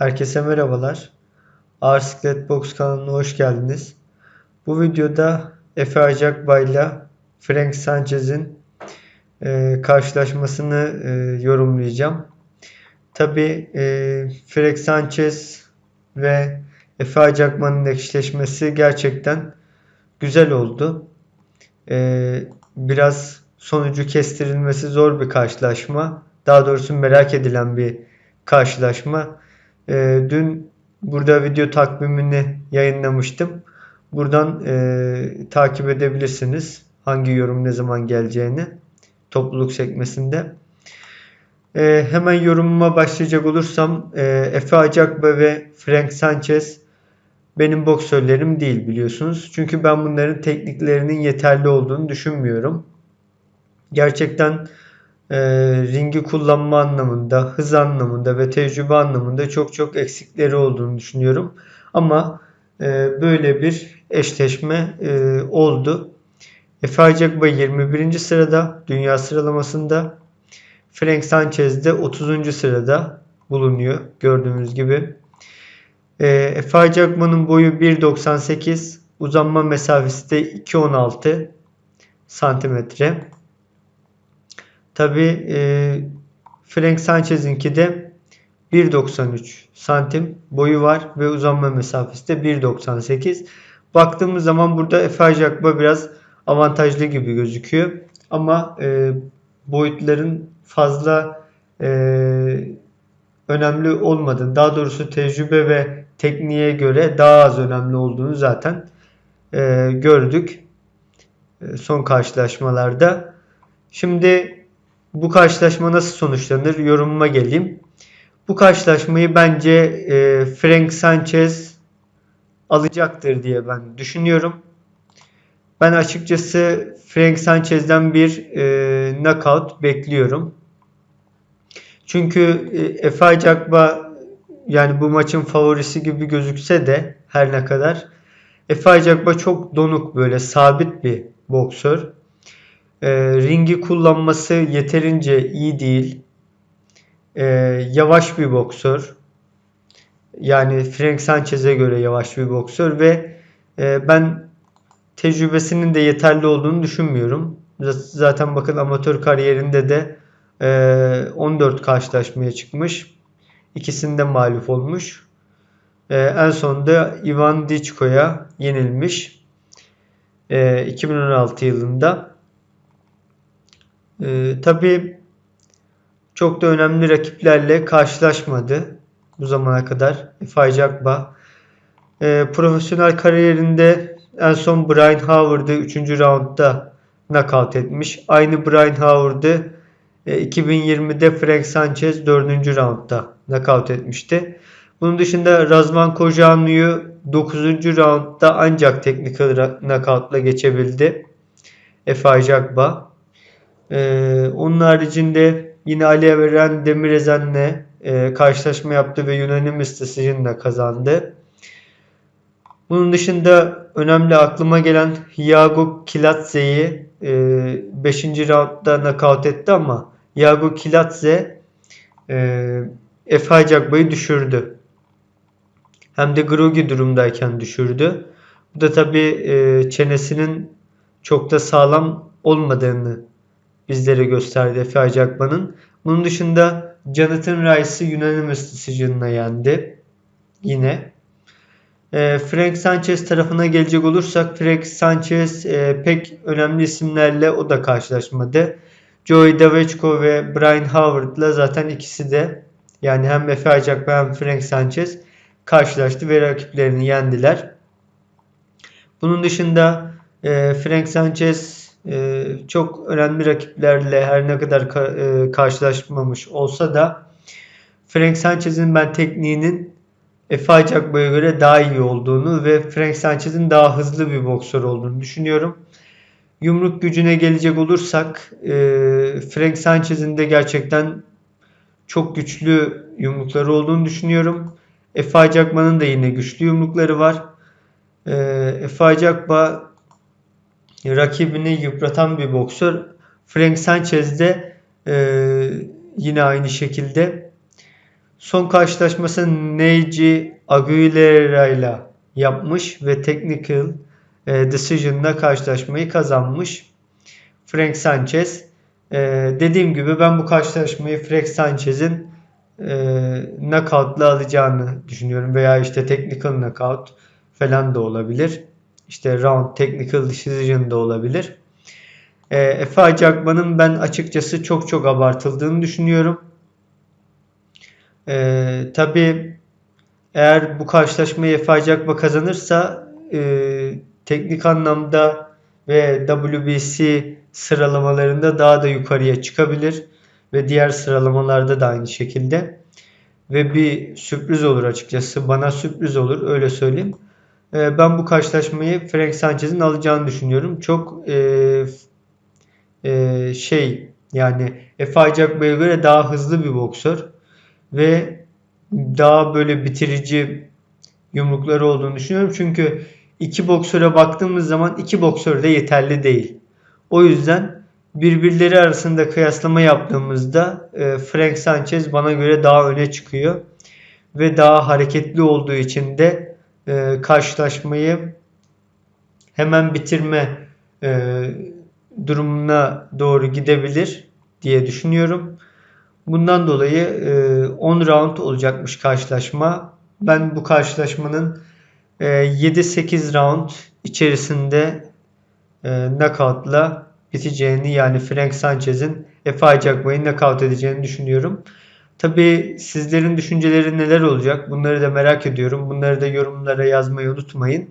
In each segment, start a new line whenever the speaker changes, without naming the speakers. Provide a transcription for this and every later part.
Herkese merhabalar. Ağır Siklet Box kanalına hoş geldiniz. Bu videoda Efe Acakbay ile Frank Sanchez'in e, karşılaşmasını e, yorumlayacağım. Tabi e, Frank Sanchez ve Efe Acakman'ın eşleşmesi gerçekten güzel oldu. E, biraz sonucu kestirilmesi zor bir karşılaşma. Daha doğrusu merak edilen bir karşılaşma. E, dün burada video takvimini yayınlamıştım. Buradan e, takip edebilirsiniz hangi yorum ne zaman geleceğini topluluk sekmesinde. E, hemen yorumuma başlayacak olursam e, Efe Acakba ve Frank Sanchez benim boksörlerim değil biliyorsunuz. Çünkü ben bunların tekniklerinin yeterli olduğunu düşünmüyorum. Gerçekten e, ringi kullanma anlamında, hız anlamında ve tecrübe anlamında çok çok eksikleri olduğunu düşünüyorum. Ama e, böyle bir eşleşme e, oldu. Efe Acakba 21. sırada dünya sıralamasında. Frank Sanchez de 30. sırada bulunuyor gördüğünüz gibi. E, Efe Acakba'nın boyu 1.98, uzanma mesafesi de 2.16 santimetre. Tabi e, Frank Sanchez'inki de 1.93 santim boyu var ve uzanma mesafesi de 1.98. Baktığımız zaman burada Efe Ajakba biraz avantajlı gibi gözüküyor. Ama e, boyutların fazla e, önemli olmadığını, daha doğrusu tecrübe ve tekniğe göre daha az önemli olduğunu zaten e, gördük e, son karşılaşmalarda. Şimdi bu karşılaşma nasıl sonuçlanır yorumuma geleyim. Bu karşılaşmayı bence e, Frank Sanchez alacaktır diye ben düşünüyorum. Ben açıkçası Frank Sanchez'den bir e, knockout bekliyorum. Çünkü e, Efe Acakba yani bu maçın favorisi gibi gözükse de her ne kadar Efe Acakba çok donuk böyle sabit bir boksör. E, ringi kullanması yeterince iyi değil. E, yavaş bir boksör. Yani Frank Sanchez'e göre yavaş bir boksör ve e, ben tecrübesinin de yeterli olduğunu düşünmüyorum. Zaten bakın amatör kariyerinde de e, 14 karşılaşmaya çıkmış. İkisinde mağlup olmuş. E, en sonunda Ivan Dichko'ya yenilmiş. E, 2016 yılında. Ee, tabii çok da önemli rakiplerle karşılaşmadı bu zamana kadar Efe Akba. Ee, profesyonel kariyerinde en son Brian Howard'ı 3. roundda knockout etmiş. Aynı Brian Howard'ı e, 2020'de Frank Sanchez 4. roundda knockout etmişti. Bunun dışında Razvan Kojanu'yu 9. roundda ancak teknik knockoutla geçebildi. Efe Akba. Ee, onun haricinde yine Ali Evren Demirezen'le e, karşılaşma yaptı ve unanimous decision'la kazandı. Bunun dışında önemli aklıma gelen Yago Kilatze'yi 5. E, roundda nakavt etti ama Yago Kilatze e, Efe Acakbay'ı düşürdü. Hem de Grogi durumdayken düşürdü. Bu da tabi e, çenesinin çok da sağlam olmadığını bizlere gösterdi Efe Acakman'ın. Bunun dışında Jonathan Rice'ı unanimous decision'la yendi. Yine. E, Frank Sanchez tarafına gelecek olursak Frank Sanchez e, pek önemli isimlerle o da karşılaşmadı. Joey Davechko ve Brian Howard'la zaten ikisi de yani hem Efe Acakman hem Frank Sanchez karşılaştı ve rakiplerini yendiler. Bunun dışında e, Frank Sanchez e, çok önemli rakiplerle her ne kadar ka- e, karşılaşmamış olsa da Frank Sanchez'in ben tekniğinin Efe Acakbay'a göre daha iyi olduğunu ve Frank Sanchez'in daha hızlı bir boksör olduğunu düşünüyorum. Yumruk gücüne gelecek olursak e, Frank Sanchez'in de gerçekten çok güçlü yumrukları olduğunu düşünüyorum. Efe Acakman'ın da yine güçlü yumrukları var. E, Efe Acakba rakibini yıpratan bir boksör. Frank Sanchez de e, yine aynı şekilde. Son karşılaşmasını Neji Aguilera ile yapmış ve technical e, decision'la karşılaşmayı kazanmış. Frank Sanchez. E, dediğim gibi ben bu karşılaşmayı Frank Sanchez'in e, knockout'la alacağını düşünüyorum veya işte technical knockout falan da olabilir. İşte round technical decision da olabilir. E, Efe Acakman'ın ben açıkçası çok çok abartıldığını düşünüyorum. E, tabii eğer bu karşılaşmayı Efe Acakma kazanırsa e, teknik anlamda ve WBC sıralamalarında daha da yukarıya çıkabilir ve diğer sıralamalarda da aynı şekilde ve bir sürpriz olur açıkçası bana sürpriz olur öyle söyleyeyim. E, ben bu karşılaşmayı Frank Sanchez'in alacağını düşünüyorum. Çok e, e, şey yani Efe Acakba'ya göre daha hızlı bir boksör ve daha böyle bitirici yumrukları olduğunu düşünüyorum. Çünkü iki boksöre baktığımız zaman iki boksör de yeterli değil. O yüzden birbirleri arasında kıyaslama yaptığımızda e, Frank Sanchez bana göre daha öne çıkıyor. Ve daha hareketli olduğu için de e, karşılaşmayı hemen bitirme e, durumuna doğru gidebilir diye düşünüyorum. Bundan dolayı 10 round olacakmış karşılaşma. Ben bu karşılaşmanın 7-8 round içerisinde knockoutla biteceğini yani Frank Sanchez'in Efe Acakbay'ı knockout edeceğini düşünüyorum. Tabi sizlerin düşünceleri neler olacak? Bunları da merak ediyorum. Bunları da yorumlara yazmayı unutmayın.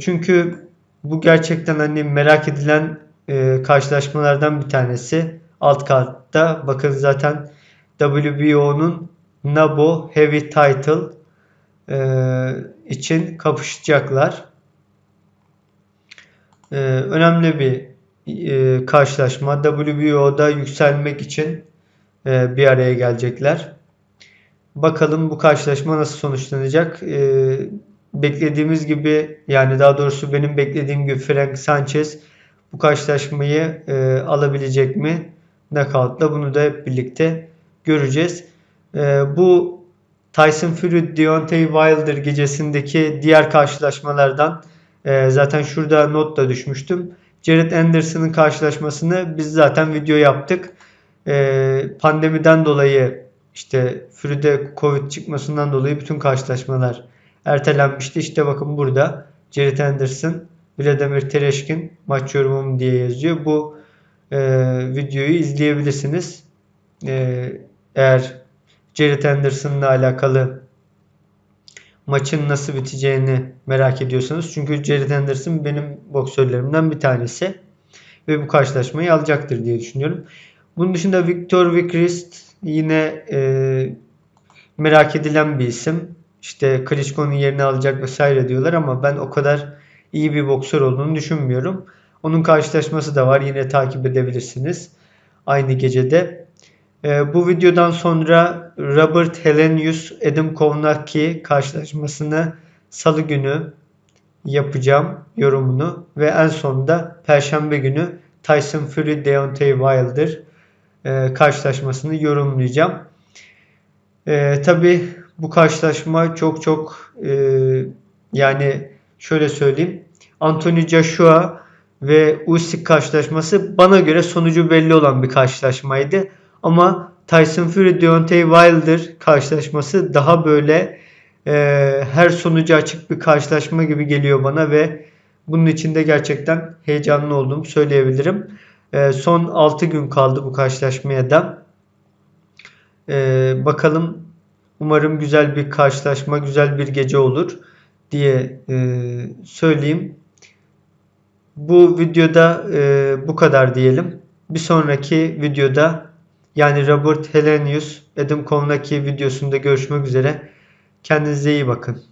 Çünkü bu gerçekten hani merak edilen karşılaşmalardan bir tanesi. Alt kartta bakın zaten WBO'nun NABO Heavy Title için kapışacaklar. Önemli bir karşılaşma. WBO'da yükselmek için bir araya gelecekler. Bakalım bu karşılaşma nasıl sonuçlanacak. Beklediğimiz gibi yani daha doğrusu benim beklediğim gibi Frank Sanchez bu karşılaşmayı alabilecek mi? Knockout'la bunu da hep birlikte göreceğiz. Bu Tyson Fury Deontay Wilder gecesindeki diğer karşılaşmalardan zaten şurada not da düşmüştüm. Jared Anderson'ın karşılaşmasını biz zaten video yaptık. Pandemiden dolayı işte Fury'de Covid çıkmasından dolayı bütün karşılaşmalar ertelenmişti. İşte bakın burada Jared Anderson, Vladimir Tereşkin maç yorumum diye yazıyor. Bu e, videoyu izleyebilirsiniz. E, eğer Jared Anderson'la alakalı maçın nasıl biteceğini merak ediyorsanız. Çünkü Jared Anderson benim boksörlerimden bir tanesi. Ve bu karşılaşmayı alacaktır diye düşünüyorum. Bunun dışında Victor Vikrist yine e, merak edilen bir isim. İşte Klitschko'nun yerini alacak vesaire diyorlar ama ben o kadar iyi bir boksör olduğunu düşünmüyorum. Onun karşılaşması da var. Yine takip edebilirsiniz. Aynı gecede. E, bu videodan sonra Robert Helenius Adam Kovnacki karşılaşmasını salı günü yapacağım yorumunu ve en sonunda perşembe günü Tyson Fury Deontay Wilder e, karşılaşmasını yorumlayacağım. E, Tabi bu karşılaşma çok çok e, yani şöyle söyleyeyim Anthony Joshua ve Usyk karşılaşması bana göre sonucu belli olan bir karşılaşmaydı. Ama Tyson Fury Deontay Wilder karşılaşması daha böyle e, her sonucu açık bir karşılaşma gibi geliyor bana ve bunun için de gerçekten heyecanlı olduğumu söyleyebilirim. E, son 6 gün kaldı bu karşılaşmaya da. E, bakalım umarım güzel bir karşılaşma, güzel bir gece olur diye e, söyleyeyim. Bu videoda e, bu kadar diyelim. Bir sonraki videoda yani Robert Helenius, Adam Kovnacki videosunda görüşmek üzere. Kendinize iyi bakın.